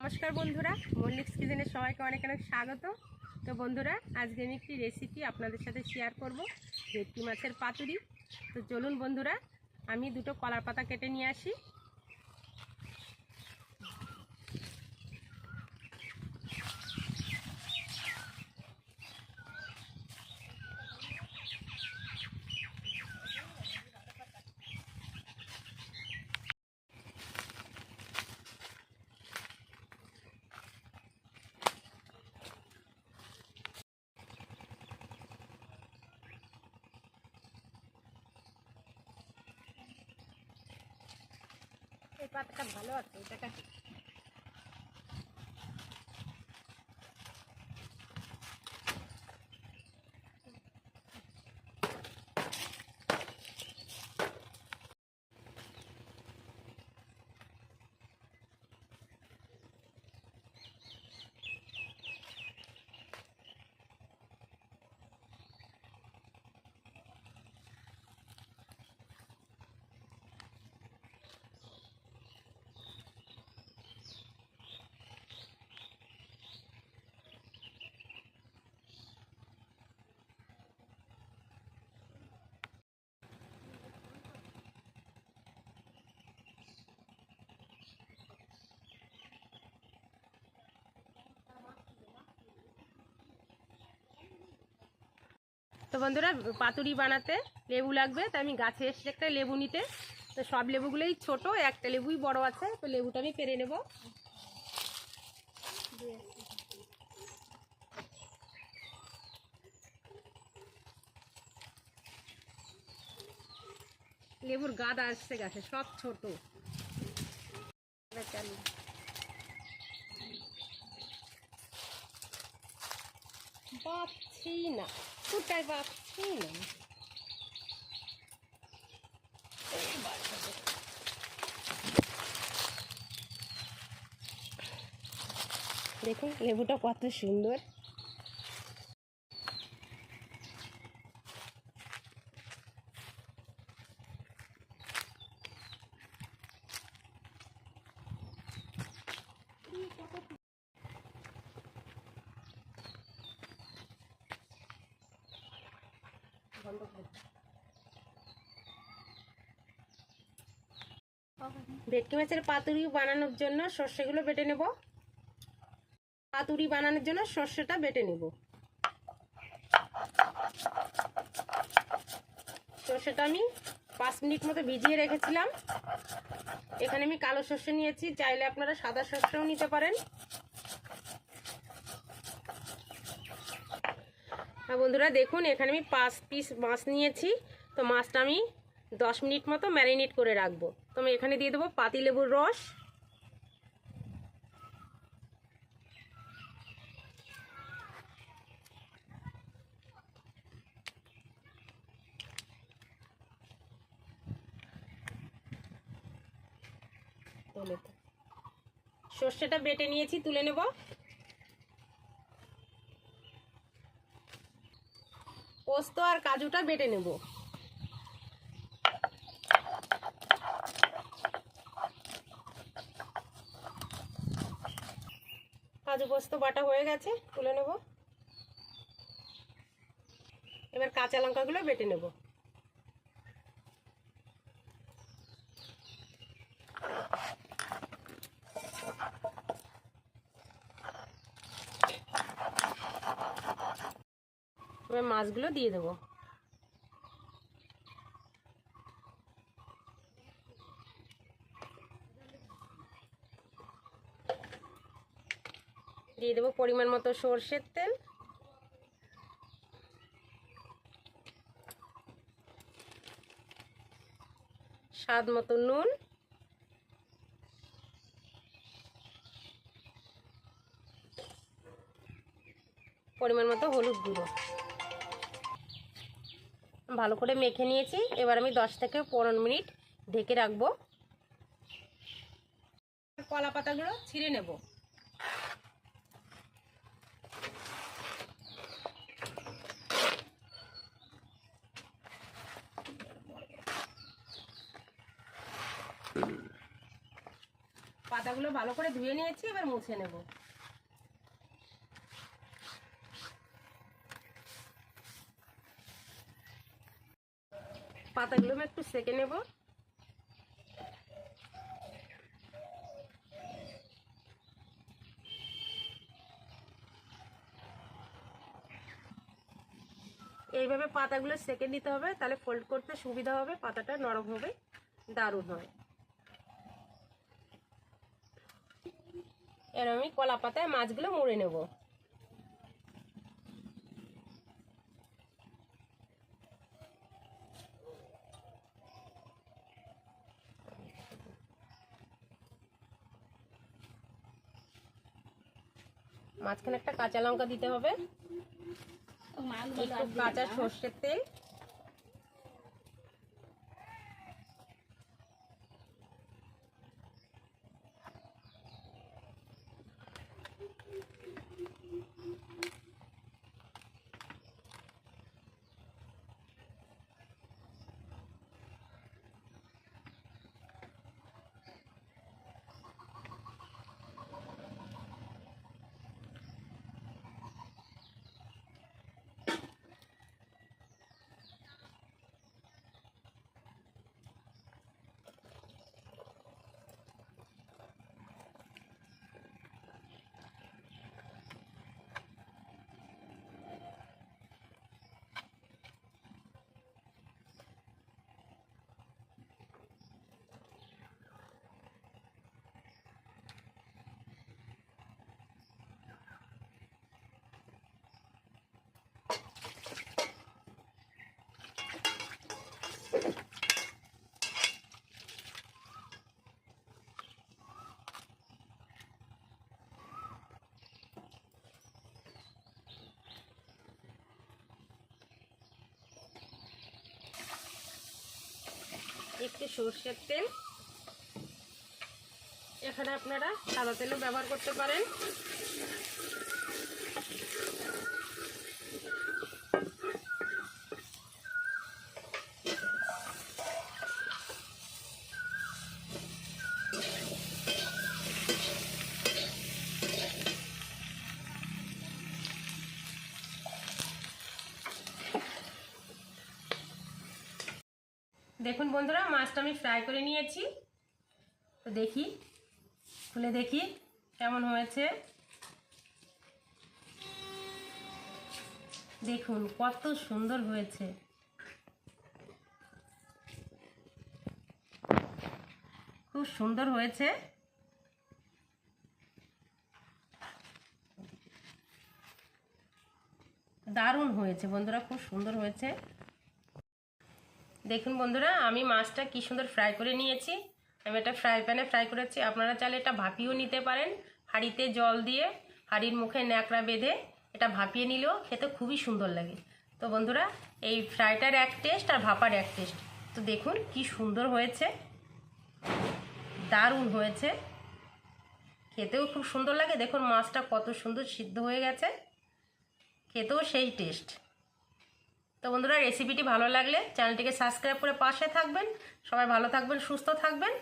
নমস্কার বন্ধুরা মল্লিক্স কিচেনের সবাইকে অনেক অনেক স্বাগত। তো বন্ধুরা, আজকে আমি একটি রেসিপি আপনাদের সাথে শেয়ার করব, ভেটকি মাছের পাতুরি। তো চলুন বন্ধুরা, আমি দুটো কলার পাতা কেটে নিয়ে আসি। পাতাটা ভালো আছে এটা তো বন্ধুরা, পাতুরি বানাতে লেবু লাগবে তো আমি গাছে এসে একটা লেবু নিতে। তো সব লেবুগুলোই ছোট, একটা লেবুই বড় আছে, তো লেবুটা আমি পেরে নেব। লেবুর গাদা আসছে গাছে, সব ছোট। চালু না। কোথায় পাচ্ছি না দেখুন লেবুটা কত সুন্দর ভেটকি মাছের পাতুরি বানানোর জন্য সর্ষেগুলো বেটে নেব। পাতুরি বানানোর জন্য সর্ষেটা বেটে নেব। সর্ষেটা আমি পাঁচ মিনিট মতো ভিজিয়ে রেখেছিলাম। এখানে আমি কালো সর্ষে নিয়েছি, চাইলে আপনারা সাদা সর্ষেও নিতে পারেন। বন্ধুরা দেখুন, এখানে আমি পাঁচ পিস মাছ নিয়েছি। তো মাছটা আমি দশ মিনিট মতো ম্যারিনেট করে রাখব। তো আমি এখানে দিয়ে দেবো পাতিলেবুর রস। সর্ষেটা বেটে নিয়েছি, তুলে নেব। পোস্ত আর কাজুটা বেটে নেব। কাজু পোস্ত বাটা হয়ে গেছে, তুলে নেব। এবার কাঁচা লঙ্কাগুলো বেটে নেব এবার মাছগুলো দিয়ে দেবো। দিয়ে দেবো পরিমাণ মতো সর্ষের তেল। স্বাদ মতো নুন। পরিমাণ মতো হলুদ গুঁড়ো। ভালো করে মেখে নিয়েছি। এবার আমি দশ থেকে পনেরো মিনিট ঢেকে রাখব। কলা পাতাগুলো ছিঁড়ে নেব। পাতাগুলো ভালো করে ধুয়ে নিয়েছি, এবার মুছে নেব। পাতাগুলো আমি একটু সেকে নেব। এইভাবে পাতাগুলো সেকে নিতে হবে, তাহলে ফোল্ড করতে সুবিধা হবে, পাতাটা নরম হবে, দারুণ হয় এর আমি কলা পাতায় মাছগুলো মুড়ে নেব। মাঝখানে একটা কাঁচা লঙ্কা দিতে হবে। কাঁচা সর্ষের তেল। একটু সর্ষের তেল। এখানে আপনারা সাদা তেলও ব্যবহার করতে পারেন। দেখুন বন্ধুরা, মাছটা আমি ফ্রাই করে নিয়েছি। তো দেখি, খুলে দেখি কেমন হয়েছে। দেখুন কত সুন্দর হয়েছে। খুব সুন্দর হয়েছে। দারুণ হয়েছে বন্ধুরা, খুব সুন্দর হয়েছে। দেখুন বন্ধুরা, আমি মাছটা কি সুন্দর ফ্রাই করে নিয়েছি। আমি এটা ফ্রাই প্যানে ফ্রাই করেছি। আপনারা চাইলে এটা ভাপিয়েও নিতে পারেন। হাঁড়িতে জল দিয়ে হাঁড়ির মুখে ন্যাকড়া বেঁধে এটা ভাপিয়ে নিলেও খেতে খুবই সুন্দর লাগে। তো বন্ধুরা, এই ফ্রাইটার এক টেস্ট আর ভাপার এক টেস্ট তো দেখুন কি সুন্দর হয়েছে। দারুণ হয়েছে। খেতেও খুব সুন্দর লাগে। দেখুন মাছটা কত সুন্দর সিদ্ধ হয়ে গেছে। খেতেও সেই টেস্ট তো বন্ধুরা রেসিপিটি ভালো লাগলে চ্যানেলটিকে সাবস্ক্রাইব করে পাশে থাকবেন। সবাই ভালো থাকবেন, সুস্থ থাকবেন।